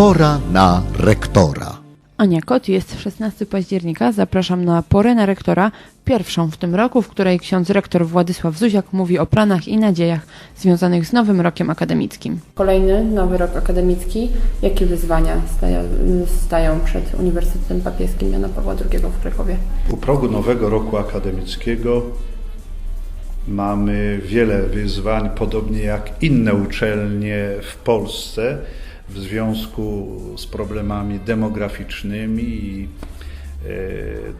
Pora na rektora. Ania Kot, jest 16 października. Zapraszam na porę na rektora, pierwszą w tym roku, w której ksiądz rektor Władysław Zuziak mówi o planach i nadziejach związanych z nowym rokiem akademickim. Kolejny nowy rok akademicki. Jakie wyzwania stają, stają przed Uniwersytetem Papieskim Jana Pawła II w Krakowie? U progu nowego roku akademickiego mamy wiele wyzwań, podobnie jak inne uczelnie w Polsce w związku z problemami demograficznymi i e,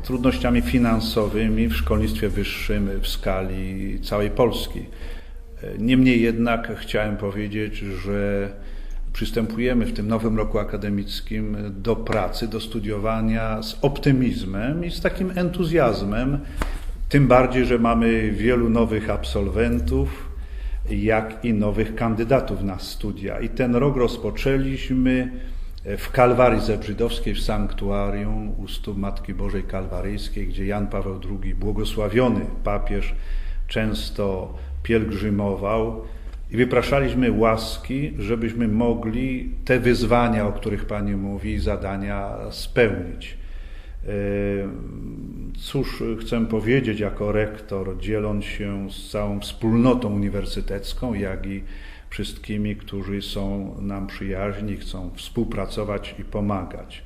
trudnościami finansowymi w szkolnictwie wyższym w skali całej Polski. E, Niemniej jednak chciałem powiedzieć, że przystępujemy w tym nowym roku akademickim do pracy, do studiowania z optymizmem i z takim entuzjazmem, tym bardziej, że mamy wielu nowych absolwentów, jak i nowych kandydatów na studia. I ten rok rozpoczęliśmy w Kalwarii Zebrzydowskiej, w sanktuarium u stóp Matki Bożej Kalwaryjskiej, gdzie Jan Paweł II, błogosławiony papież, często pielgrzymował i wypraszaliśmy łaski, żebyśmy mogli te wyzwania, o których Pani mówi, zadania spełnić. E, Cóż chcę powiedzieć jako rektor, dzieląc się z całą wspólnotą uniwersytecką, jak i wszystkimi, którzy są nam przyjaźni, chcą współpracować i pomagać.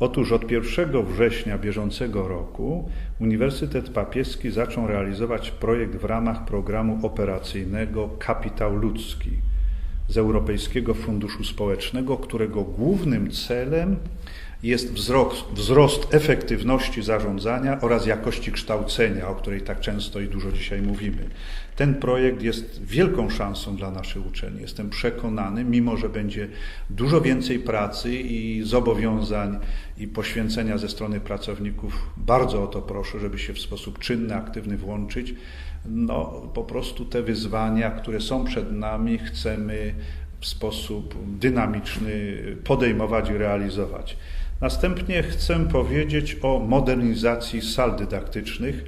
Otóż od 1 września bieżącego roku Uniwersytet Papieski zaczął realizować projekt w ramach programu operacyjnego Kapitał Ludzki z Europejskiego Funduszu Społecznego, którego głównym celem jest wzrost, wzrost efektywności zarządzania oraz jakości kształcenia, o której tak często i dużo dzisiaj mówimy. Ten projekt jest wielką szansą dla naszej uczelni. Jestem przekonany, mimo że będzie dużo więcej pracy i zobowiązań i poświęcenia ze strony pracowników, bardzo o to proszę, żeby się w sposób czynny, aktywny włączyć. No, po prostu te wyzwania, które są przed nami, chcemy w sposób dynamiczny podejmować i realizować. Następnie chcę powiedzieć o modernizacji sal dydaktycznych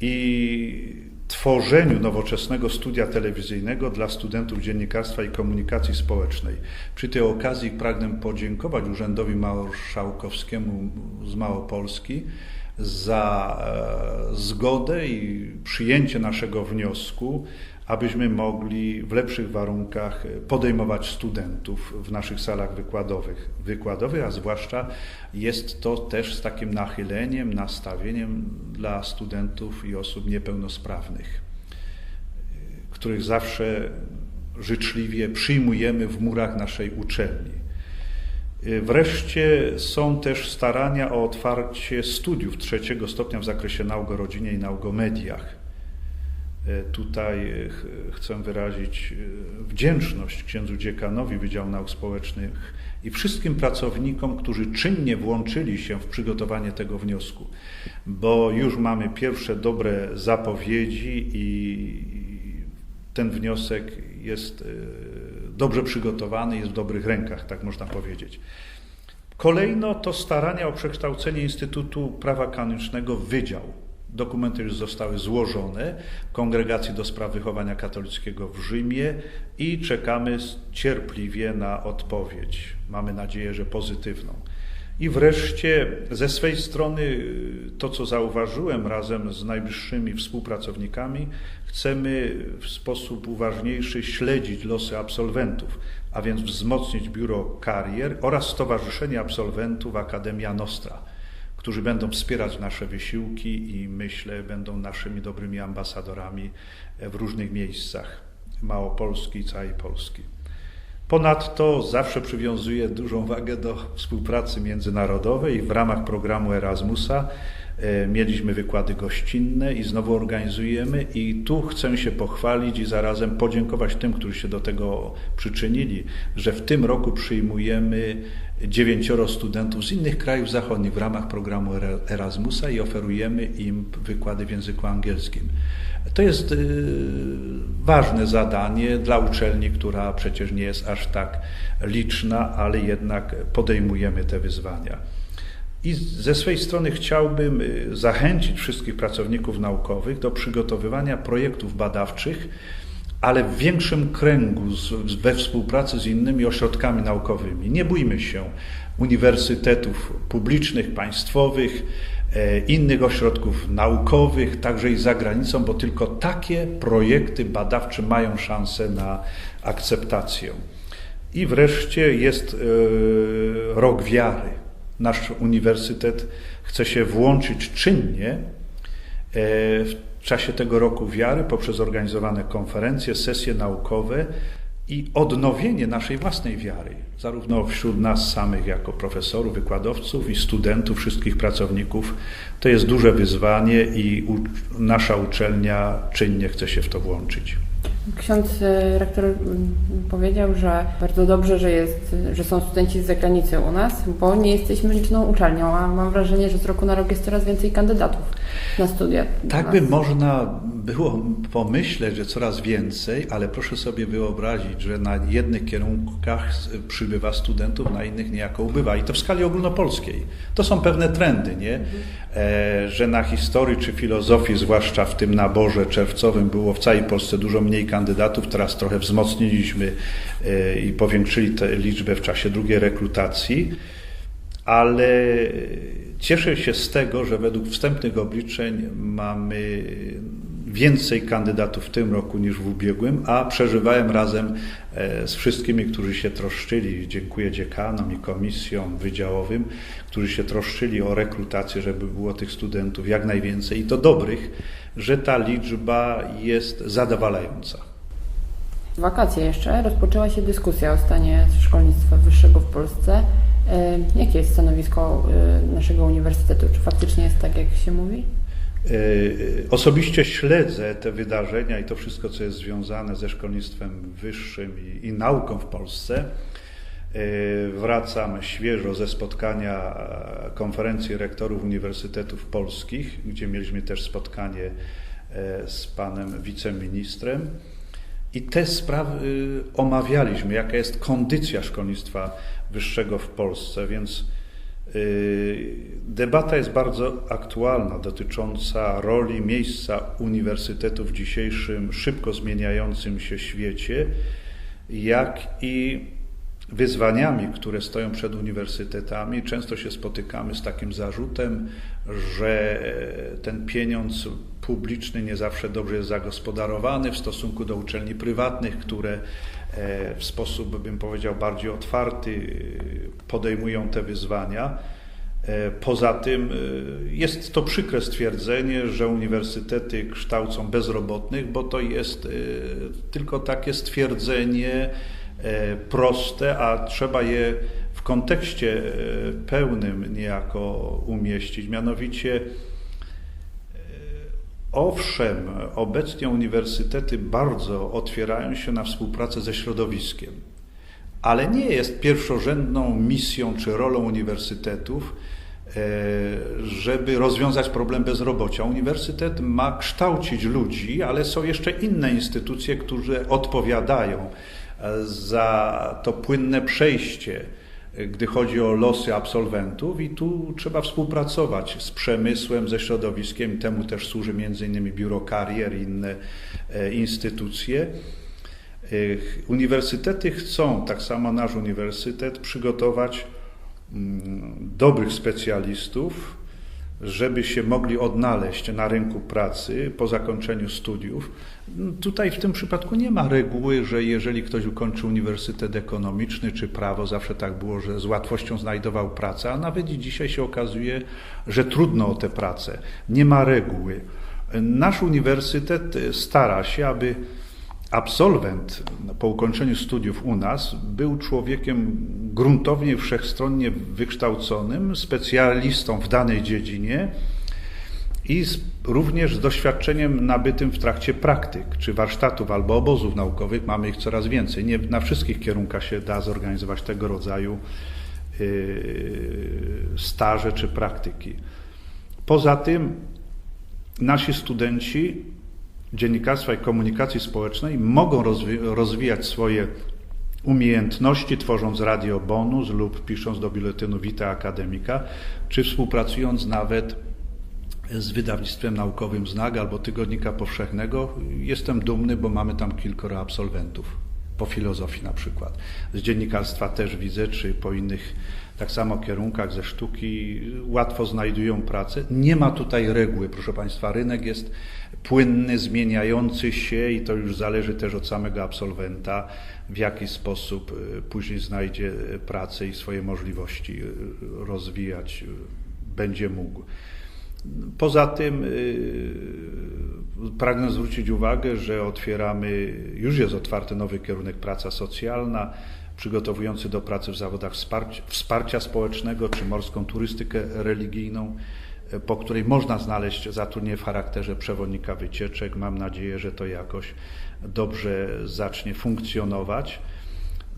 i tworzeniu nowoczesnego studia telewizyjnego dla studentów dziennikarstwa i komunikacji społecznej. Przy tej okazji pragnę podziękować Urzędowi Marszałkowskiemu z Małopolski za e, zgodę i przyjęcie naszego wniosku abyśmy mogli w lepszych warunkach podejmować studentów w naszych salach wykładowych, wykładowych, a zwłaszcza jest to też z takim nachyleniem, nastawieniem dla studentów i osób niepełnosprawnych, których zawsze życzliwie przyjmujemy w murach naszej uczelni. Wreszcie są też starania o otwarcie studiów trzeciego stopnia w zakresie nauk o rodzinie i nauk o mediach. E, tutaj e, chcę wyrazić e, wdzięczność księdzu dziekanowi Wydziału Nauk Społecznych i wszystkim pracownikom, którzy czynnie włączyli się w przygotowanie tego wniosku, bo już mamy pierwsze dobre zapowiedzi i ten wniosek jest dobrze przygotowany, jest w dobrych rękach, tak można powiedzieć. Kolejno to starania o przekształcenie Instytutu Prawa Kanonicznego w Wydział Dokumenty już zostały złożone Kongregacji do Spraw Wychowania Katolickiego w Rzymie i czekamy cierpliwie na odpowiedź. Mamy nadzieję, że pozytywną. I wreszcie ze swej strony to, co zauważyłem razem z najbliższymi współpracownikami, chcemy w sposób uważniejszy śledzić losy absolwentów, a więc wzmocnić biuro karier oraz Stowarzyszenie Absolwentów Akademia Nostra którzy będą wspierać nasze wysiłki i myślę, będą naszymi dobrymi ambasadorami w różnych miejscach Małopolski i całej Polski. Ponadto zawsze przywiązuję dużą wagę do współpracy międzynarodowej. W ramach programu Erasmusa e, mieliśmy wykłady gościnne i znowu organizujemy i tu chcę się pochwalić i zarazem podziękować tym, którzy się do tego przyczynili, że w tym roku przyjmujemy dziewięcioro studentów z innych krajów zachodnich w ramach programu Erasmusa i oferujemy im wykłady w języku angielskim. To jest y, ważne zadanie dla uczelni, która przecież nie jest aż tak liczna, ale jednak podejmujemy te wyzwania. I ze swojej strony chciałbym y, zachęcić wszystkich pracowników naukowych do przygotowywania projektów badawczych ale w większym kręgu, we współpracy z innymi ośrodkami naukowymi. Nie bójmy się uniwersytetów publicznych, państwowych, e, innych ośrodków naukowych, także i za granicą, bo tylko takie projekty badawcze mają szansę na akceptację. I wreszcie jest e, rok wiary. Nasz uniwersytet chce się włączyć czynnie e, w czasie tego roku wiary poprzez organizowane konferencje, sesje naukowe i odnowienie naszej własnej wiary, zarówno wśród nas samych jako profesorów, wykładowców i studentów, wszystkich pracowników. To jest duże wyzwanie i nasza uczelnia czynnie chce się w to włączyć. Ksiądz e, rektor powiedział, że bardzo dobrze, że, jest, że są studenci z zagranicy u nas, bo nie jesteśmy liczną uczelnią, a mam wrażenie, że z roku na rok jest coraz więcej kandydatów na studia. Tak by można było pomyśleć, że coraz więcej, ale proszę sobie wyobrazić, że na jednych kierunkach przybywa studentów, na innych niejako ubywa. I to w skali ogólnopolskiej. To są pewne trendy, nie? E, że na historii czy filozofii, zwłaszcza w tym naborze czerwcowym, było w całej Polsce dużo mniej kandydatów. Teraz trochę wzmocniliśmy e, i powiększyli tę liczbę w czasie drugiej rekrutacji, ale cieszę się z tego, że według wstępnych obliczeń mamy więcej kandydatów w tym roku niż w ubiegłym, a przeżywałem razem e, z wszystkimi, którzy się troszczyli, dziękuję dziekanom i komisjom wydziałowym, którzy się troszczyli o rekrutację, żeby było tych studentów jak najwięcej i to dobrych, że ta liczba jest zadowalająca. Wakacje jeszcze rozpoczęła się dyskusja o stanie szkolnictwa wyższego w Polsce. E, jakie jest stanowisko e, naszego uniwersytetu? Czy faktycznie jest tak, jak się mówi? E, osobiście śledzę te wydarzenia i to wszystko, co jest związane ze szkolnictwem wyższym i, i nauką w Polsce. Wracam świeżo ze spotkania konferencji rektorów uniwersytetów polskich, gdzie mieliśmy też spotkanie z panem wiceministrem. I te sprawy omawialiśmy, jaka jest kondycja szkolnictwa wyższego w Polsce, więc y, debata jest bardzo aktualna dotycząca roli, miejsca uniwersytetu w dzisiejszym szybko zmieniającym się świecie, jak i wyzwaniami, które stoją przed uniwersytetami. Często się spotykamy z takim zarzutem, że ten pieniądz publiczny nie zawsze dobrze jest zagospodarowany w stosunku do uczelni prywatnych, które e, w sposób, bym powiedział, bardziej otwarty e, podejmują te wyzwania. E, poza tym jest to przykre stwierdzenie, że uniwersytety kształcą bezrobotnych, bo to jest tylko takie stwierdzenie proste, a trzeba je w kontekście pełnym niejako umieścić. Mianowicie Owszem, obecnie uniwersytety bardzo otwierają się na współpracę ze środowiskiem, ale nie jest pierwszorzędną misją czy rolą uniwersytetów, e, żeby rozwiązać problem bezrobocia. Uniwersytet ma kształcić ludzi, ale są jeszcze inne instytucje, które odpowiadają e, za to płynne przejście gdy chodzi o losy absolwentów i tu trzeba współpracować z przemysłem, ze środowiskiem, temu też służy innymi Biuro Karier i inne e, instytucje. E, uniwersytety chcą, tak samo nasz uniwersytet, przygotować mm, dobrych specjalistów, żeby się mogli odnaleźć na rynku pracy po zakończeniu studiów. Tutaj w tym przypadku nie ma reguły, że jeżeli ktoś ukończy uniwersytet ekonomiczny czy prawo, zawsze tak było, że z łatwością znajdował pracę, a nawet i dzisiaj się okazuje, że trudno o tę pracę. Nie ma reguły. Nasz uniwersytet stara się, aby absolwent po ukończeniu studiów u nas był człowiekiem gruntownie, wszechstronnie wykształconym, specjalistą w danej dziedzinie i z, również z doświadczeniem nabytym w trakcie praktyk, czy warsztatów albo obozów naukowych. Mamy ich coraz więcej. Nie na wszystkich kierunkach się da zorganizować tego rodzaju yy, staże czy praktyki. Poza tym nasi studenci dziennikarstwa i komunikacji społecznej mogą rozwi rozwijać swoje umiejętności, tworząc radio bonus lub pisząc do biuletynu Vita Akademika, czy współpracując nawet z wydawnictwem naukowym Znak albo Tygodnika Powszechnego. Jestem dumny, bo mamy tam kilkoro absolwentów po filozofii na przykład. Z dziennikarstwa też widzę, czy po innych tak samo kierunkach ze sztuki łatwo znajdują pracę. Nie ma tutaj reguły, proszę Państwa. Rynek jest płynny, zmieniający się i to już zależy też od samego absolwenta, w jaki sposób y, później znajdzie pracę i swoje możliwości y, rozwijać y, będzie mógł. Poza tym yy, pragnę zwrócić uwagę, że otwieramy, już jest otwarty nowy kierunek praca socjalna, przygotowujący do pracy w zawodach wsparcia, społecznego czy morską turystykę religijną, yy, po której można znaleźć zatrudnienie w charakterze przewodnika wycieczek. Mam nadzieję, że to jakoś dobrze zacznie funkcjonować.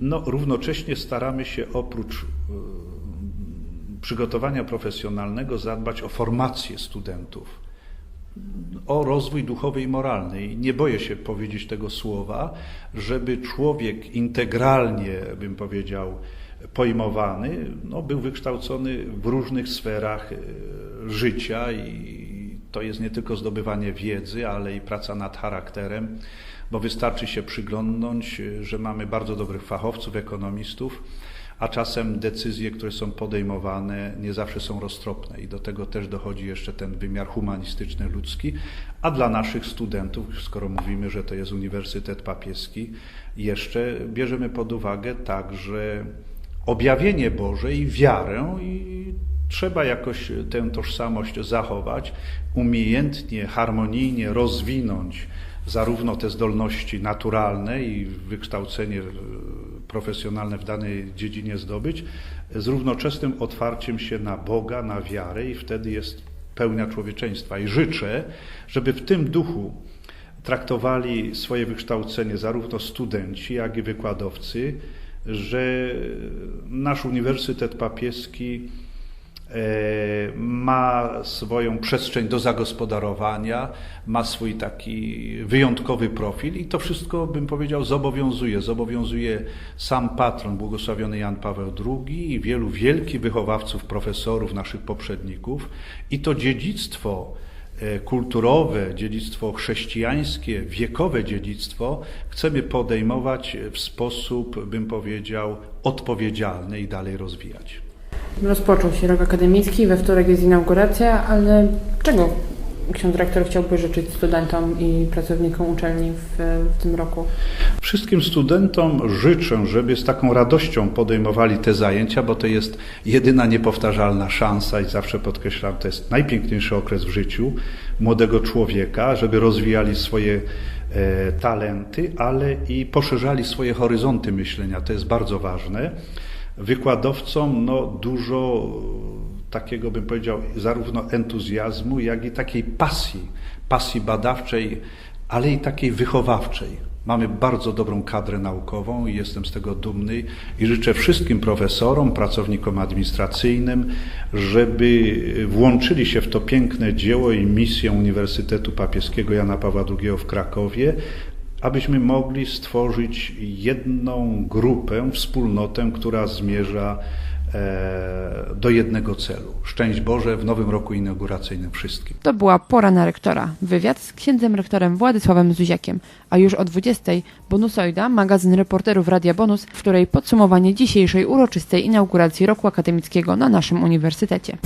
No, równocześnie staramy się oprócz yy, przygotowania profesjonalnego zadbać o formację studentów, o rozwój duchowy i moralny. I nie boję się powiedzieć tego słowa, żeby człowiek integralnie, bym powiedział, pojmowany, no, był wykształcony w różnych sferach e, życia i to jest nie tylko zdobywanie wiedzy, ale i praca nad charakterem, bo wystarczy się przyglądnąć, że mamy bardzo dobrych fachowców, ekonomistów, a czasem decyzje, które są podejmowane, nie zawsze są roztropne. I do tego też dochodzi jeszcze ten wymiar humanistyczny, ludzki, a dla naszych studentów, skoro mówimy, że to jest Uniwersytet Papieski, jeszcze bierzemy pod uwagę także objawienie Boże i wiarę. I trzeba jakoś tę tożsamość zachować, umiejętnie, harmonijnie rozwinąć zarówno te zdolności naturalne i wykształcenie profesjonalne w danej dziedzinie zdobyć, z równoczesnym otwarciem się na Boga, na wiarę i wtedy jest pełnia człowieczeństwa. I życzę, żeby w tym duchu traktowali swoje wykształcenie zarówno studenci, jak i wykładowcy, że nasz Uniwersytet Papieski ma swoją przestrzeń do zagospodarowania, ma swój taki wyjątkowy profil i to wszystko, bym powiedział, zobowiązuje. Zobowiązuje sam patron, błogosławiony Jan Paweł II i wielu wielkich wychowawców, profesorów, naszych poprzedników i to dziedzictwo e, kulturowe, dziedzictwo chrześcijańskie, wiekowe dziedzictwo chcemy podejmować w sposób, bym powiedział, odpowiedzialny i dalej rozwijać. Rozpoczął się rok akademicki, we wtorek jest inauguracja, ale czego ksiądz rektor chciałby życzyć studentom i pracownikom uczelni w, w, tym roku? Wszystkim studentom życzę, żeby z taką radością podejmowali te zajęcia, bo to jest jedyna niepowtarzalna szansa i zawsze podkreślam, to jest najpiękniejszy okres w życiu młodego człowieka, żeby rozwijali swoje e, talenty, ale i poszerzali swoje horyzonty myślenia. To jest bardzo ważne wykładowcom no, dużo takiego, bym powiedział, zarówno entuzjazmu, jak i takiej pasji, pasji badawczej, ale i takiej wychowawczej. Mamy bardzo dobrą kadrę naukową i jestem z tego dumny i życzę wszystkim profesorom, pracownikom administracyjnym, żeby włączyli się w to piękne dzieło i misję Uniwersytetu Papieskiego Jana Pawła II w Krakowie, abyśmy mogli stworzyć jedną grupę, wspólnotę, która zmierza e, do jednego celu. Szczęść Boże w nowym roku inauguracyjnym wszystkim. To była pora na rektora. Wywiad z księdzem rektorem Władysławem Zuziakiem. A już o 20 Bonusoida, magazyn reporterów Radia Bonus, w której podsumowanie dzisiejszej uroczystej inauguracji roku akademickiego na naszym uniwersytecie.